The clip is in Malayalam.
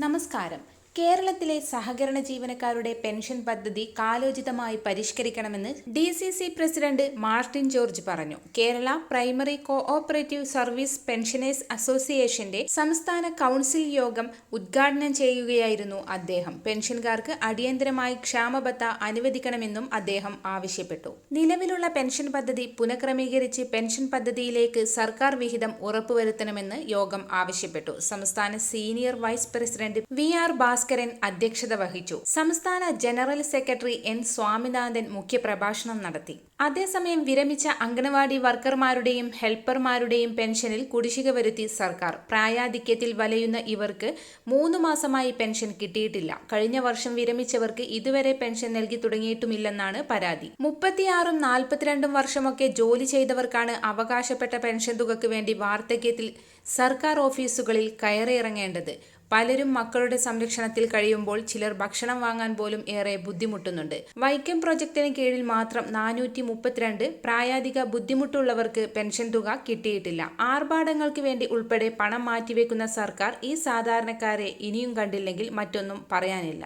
നമസ്കാരം കേരളത്തിലെ സഹകരണ ജീവനക്കാരുടെ പെൻഷൻ പദ്ധതി കാലോചിതമായി പരിഷ്കരിക്കണമെന്ന് D C C president Martin George പറഞ്ഞു. Kerala primary cooperative service pensioners അസോസിയേഷന്റെ സംസ്ഥാന കൗൺസിൽ യോഗം ഉദ്ഘാടനം ചെയ്യുകയായിരുന്നു അദ്ദേഹം. പെൻഷൻകാർക്ക് അടിയന്തരമായി ക്ഷാമബത്ത അനുവദിക്കണമെന്നും അദ്ദേഹം ആവശ്യപ്പെട്ടു. നിലവിലുള്ള പെൻഷൻ പദ്ധതി പുനഃക്രമീകരിച്ച് പെൻഷൻ പദ്ധതിയിലേക്ക് സർക്കാർ വിഹിതം ഉറപ്പുവരുത്തണമെന്ന് യോഗം ആവശ്യപ്പെട്ടു. സംസ്ഥാന senior vice president V R Bhaskaran അധ്യക്ഷത വഹിച്ചു. സംസ്ഥാന ജനറൽ സെക്രട്ടറി എൻ സ്വാമിനാഥൻ മുഖ്യപ്രഭാഷണം നടത്തി. അതേസമയം വിരമിച്ച അംഗനവാടി വർക്കർമാരുടെയും ഹെൽപ്പർമാരുടെയും പെൻഷനിൽ കുടിശ്ശിക വരുത്തി സർക്കാർ. പ്രായാധിക്യത്തിൽ വലയുന്ന ഇവർക്ക് മൂന്ന് മാസമായി പെൻഷൻ കിട്ടിയിട്ടില്ല. കഴിഞ്ഞ വർഷം വിരമിച്ചവർക്ക് ഇതുവരെ പെൻഷൻ നൽകി തുടങ്ങിയിട്ടുമില്ലെന്നാണ് പരാതി. മുപ്പത്തിയാറും നാൽപ്പത്തിരണ്ടും വർഷമൊക്കെ ജോലി ചെയ്തവർക്കാണ് അവകാശപ്പെട്ട പെൻഷൻ തുകയ്ക്ക് വേണ്ടി വാർദ്ധക്യത്തിൽ സർക്കാർ ഓഫീസുകളിൽ കയറിയിറങ്ങേണ്ടത്. പലരും മക്കളുടെ സംരക്ഷണത്തിൽ കഴിയുമ്പോൾ ചിലർ ഭക്ഷണം വാങ്ങാൻ പോലും ഏറെ ബുദ്ധിമുട്ടുന്നുണ്ട്. വൈക്കം പ്രൊജക്ടിന് കീഴിൽ മാത്രം നാനൂറ്റി മുപ്പത്തിരണ്ട് പ്രായാധിക ബുദ്ധിമുട്ടുള്ളവർക്ക് പെൻഷൻ തുക കിട്ടിയിട്ടില്ല. ആർഭാടങ്ങൾക്ക് വേണ്ടി ഉൾപ്പെടെ പണം മാറ്റിവെക്കുന്ന സർക്കാർ ഈ സാധാരണക്കാരെ ഇനിയും കണ്ടില്ലെങ്കിൽ മറ്റൊന്നും പറയാനില്ല.